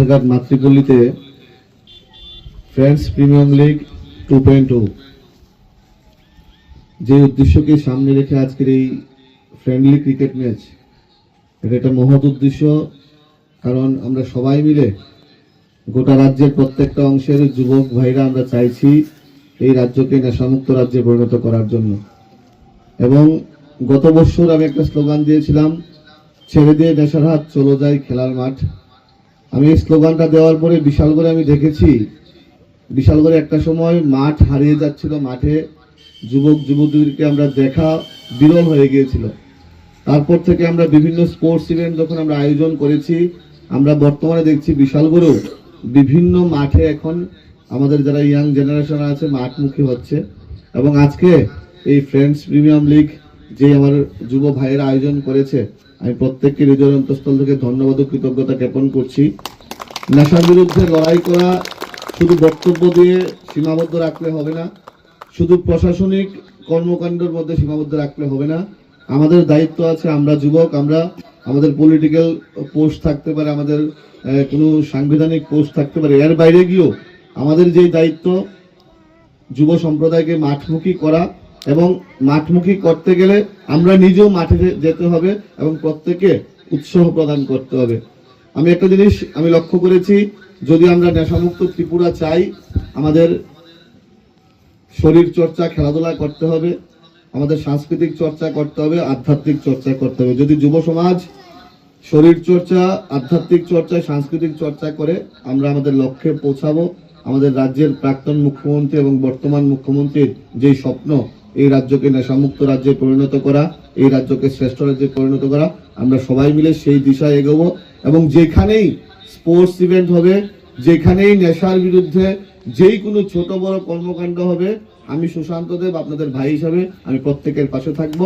Badharghat মাতৃপল্লীতে friends premier league two point যে উদ্দেশ্যকে সামনে রেখে আজকের এই ফ্রেন্ডলি ক্রিকেট ম্যাচ এটা একটা মহৎ উদ্দেশ্য, কারণ আমরা সবাই মিলে গোটা রাজ্যের প্রত্যেকটা অংশের যুবক ভাইরা আমরা চাইছি এই রাজ্যকে নেশামুক্ত রাজ্যে পরিণত করার জন্য। এবং গত বছর আমি একটা স্লোগান দিয়েছিলাম, ছেড়ে দিয়ে নেশার হাত চলো যায় খেলার মাঠ। আমি এই স্লোগানটা দেওয়ার পরে বিশাল বিশালগড়ে আমি দেখেছি। বিশাল বিশালগড়ে একটা সময় মাঠ হারিয়ে যাচ্ছিল, মাঠে যুবক, যুবতীদেরকে আমরা দেখা বিরল হয়ে গিয়েছিল। তারপর থেকে আমরা বিভিন্ন স্পোর্টস ইভেন্ট যখন আমরা আয়োজন করেছি, আমরা বর্তমানে দেখছি বিশালগড়েও বিভিন্ন মাঠে এখন আমাদের যারা ইয়াং জেনারেশন আছে, মাঠমুখী হচ্ছে। এবং আজকে এই ফ্রেন্ডস প্রিমিয়াম লিগ যে আমার যুব ভাইয়েরা আয়োজন করেছে আমি প্রত্যেককে হৃদয় অন্তঃস্থল থেকে ধন্যবাদ ও কৃতজ্ঞতা জ্ঞাপন করছি। নেশার বিরুদ্ধে লড়াই করা, শুধু বক্তব্য দিয়ে সীমাবদ্ধ রাখলে হবে না, শুধু প্রশাসনিক কর্মকাণ্ডের মধ্যে সীমাবদ্ধ রাখলে হবে না, আমাদের দায়িত্ব আছে আমরা যুবক, আমরা আমাদের পলিটিক্যাল পোস্ট থাকতে পারে, আমাদের কোনো সাংবিধানিক পোস্ট থাকতে পারে। এর বাইরে গিয়েও আমাদের যে দায়িত্ব, যুব সম্প্রদায়কে মাঠমুখী করা এবং মাঠমুখী করতে গেলে আমরা নিজেও মাঠে যেতে হবে এবং প্রত্যেকে উৎসাহ প্রদান করতে হবে। আমি একটা জিনিস আমি লক্ষ্য করেছি, যদি আমরা নেশামুক্ত ত্রিপুরা চাই, আমাদের শরীর চর্চা খেলাধুলা করতে হবে, আমাদের সাংস্কৃতিক চর্চা করতে হবে, আধ্যাত্মিক চর্চা করতে হবে। যদি যুব সমাজ শরীর চর্চা আধ্যাত্মিক চর্চা, সাংস্কৃতিক চর্চা করে, আমরা আমাদের লক্ষ্যে পৌঁছাবো। আমাদের রাজ্যের প্রাক্তন মুখ্যমন্ত্রী এবং বর্তমান মুখ্যমন্ত্রীর যে স্বপ্ন এই রাজ্যকে নেশামুক্ত রাজ্যে পরিণত করা, এই রাজ্যকে শ্রেষ্ঠ রাজ্যে পরিণত করা, আমরা সবাই মিলে সেই দিশায় এগোবো এবং যেখানেই স্পোর্টস ইভেন্ট হবে, যেখানেই নেশার বিরুদ্ধে যেই কোনো ছোট বড় কর্মকাণ্ড হবে, আমি সুশান্ত দেব, আপনাদের ভাই হিসাবে আমি প্রত্যেকের পাশে থাকব।